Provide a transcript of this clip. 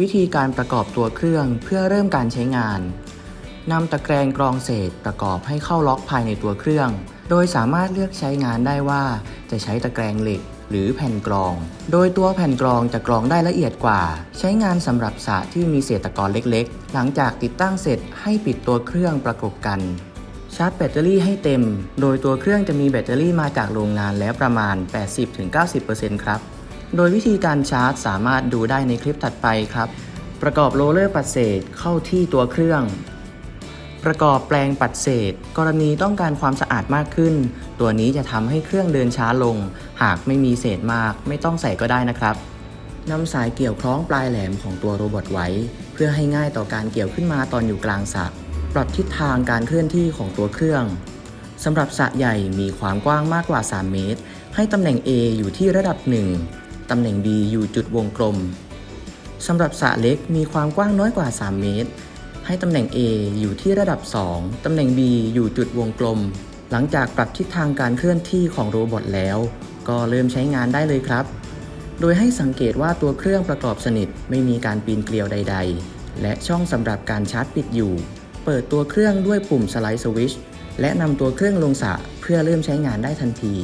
วิธีการประกอบตัวเครื่องเพื่อเริ่มการใช้งานนำตะแกรงกรองเศษประกอบให้เข้าล็อกภายในตัวเครื่อง โดยสามารถเลือกใช้งานได้ว่าจะใช้ตะแกรงเหล็ก หรือแผ่นกรอง โดยตัวแผ่นกรองจะกรองได้ละเอียดกว่า ใช้งานสำหรับสระที่มีเศษตะกอนเล็กๆ หลังจากติดตั้งเสร็จให้ปิดตัวเครื่องประกบกันชาร์จแบตเตอรี่ให้เต็ม โดยตัวเครื่องจะมีแบตเตอรี่มาจากโรงงานแล้วประมาณ 80-90%ครับ โดยวิธีการชาร์จสามารถดูได้ในคลิปถัดไปครับ ประกอบโรเลอร์ปัดเศษเข้าที่ตัวเครื่อง ประกอบแปลงปัดเศษ กรณีต้องการความสะอาดมากขึ้น ตัวนี้จะทำให้เครื่องเดินช้าลง หากไม่มีเศษมากไม่ต้องใส่ก็ได้นะครับนำสายเกี่ยวคล้องปลายแหลมของตัวโรบอทไว้ เพื่อให้ง่ายต่อการเกี่ยวขึ้นมาตอนอยู่กลางสระปรับทิศทางการเคลื่อนที่ของตัวเครื่องสำหรับสระใหญ่มีความกว้างมากกว่า 3 เมตร ให้ตำแหน่ง A อยู่ที่ระดับ 1 ตำแหน่ง B อยู่จุดวงกลมสำหรับสระเล็กมีความกว้างน้อยกว่า 3 เมตร ให้ตำแหน่ง A อยู่ที่ระดับ 2 ตำแหน่ง B อยู่จุดวงกลม หลังจากปรับทิศทางการเคลื่อนที่ของโรบอทแล้ว ก็เริ่มใช้งานได้เลยครับ โดยให้สังเกตว่าตัวเครื่องประกอบสนิทไม่มีการปีนเกลียวใด ๆ และช่องสำหรับการชาร์จปิดอยู่ เปิดตัวเครื่องด้วยปุ่มสไลด์สวิชและนำตัวเครื่องลงสระเพื่อเริ่มใช้งานได้ทันที